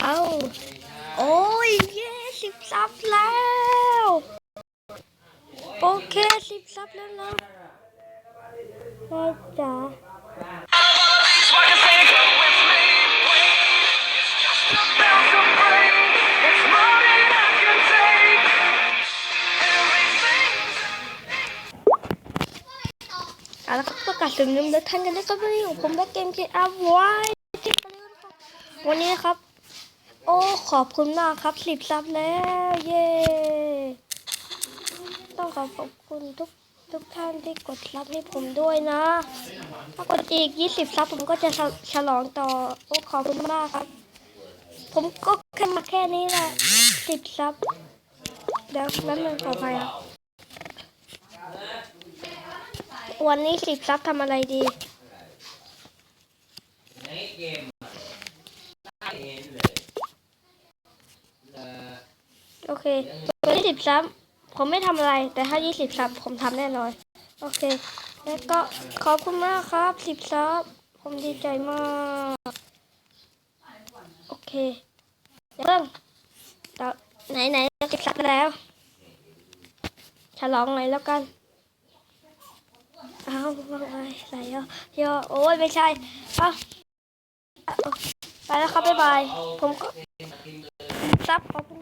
เอาโอ้ยเย้สิบซับแล้ว โอเคสิบซับแล้วนะแม่จ๋าเอาละครับประกาศถึงลืมเดินทันกันนะครับวันนี้ของผมและเกม GTA ไว้ วันนี้ครับ โอ้ขอบคุณมากครับสิบซับแล้ว เย้ ต้องขอขอบคุณทุกทุกท่านที่กดซับให้ผมด้วยนะ ถ้ากดอีก20ซับผมก็จะฉลองต่อ โอ้ขอบคุณมากครับ ผมก็แค่มาแค่นี้แหละ10ซับเดี๋ยวแป๊บนึงขออภัยครับวันนี้สิบซับทำอะไรดี ในเกมได้เอเลยเอ่อโอเควันนี้สิบซับผมไม่ทำอะไร แต่ถ้ายี่สิบซับผมทำแน่นอน โอเค แล้วก็ขอบคุณมากครับสิบซับผมดีใจมาก โอเคเดี๋ยวเพิ่งไหนไหนสิบซับแล้ว ฉลองหน่อยแล้วกันเอาไงไหนอะเยอะโอ้ยไม่ใช่เอา แล้วครับบ๊ายบาย ผมก็ซับขอบคุณครับ